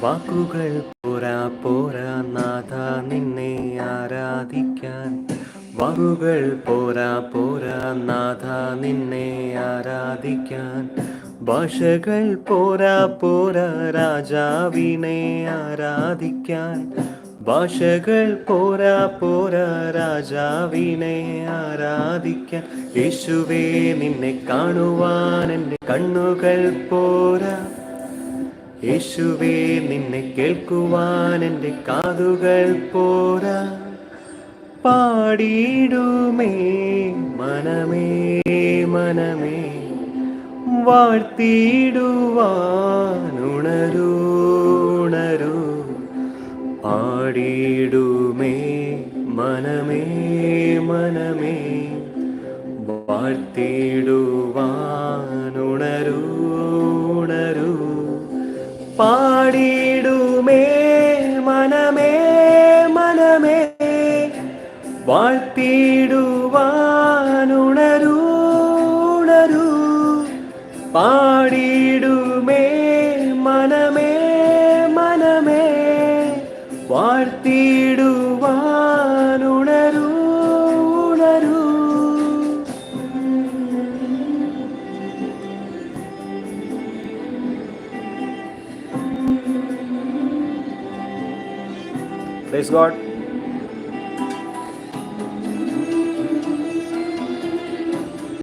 വാക്കുകൾ പോരാ പോരാ നാഥ നിന്നെ ആരാധിക്കാൻ. വാക്കുകൾ പോരാ പോരാ നാഥ നിന്നെ ആരാധിക്കാൻ. ഭാഷകൾ പോരാ പോരാ രാജാവിനെ ആരാധിക്കാൻ. ഭാഷകൾ പോരാ പോരാ രാജാവിനെ ആരാധിക്കാൻ. യേശുവേ നിന്നെ കാണുവാൻ എന്റെ കണ്ണുകൾ പോരാ. യേശുവേ നിന്നെ കേൾക്കുവാൻ എന്റെ കാതുകൾ പോരാ. പാടിയിടുമേ മനമേ മനമേ. വാഴ്ത്തിയിടുവാനുണരൂ പാടിയിടുമേ മനമേ മനമേ. വാഴ്ത്തിയിടുവാനുണരൂ പാടിയിടുമേ മനമേ മനമേ. വാഴ്ത്തിയിടുവാനുണരൂ ഉണരൂ. പാടിയിടുമേ മനമേ മനമേ. വാഴ്ത്തിയിടുവാനുണരൂ Praise God.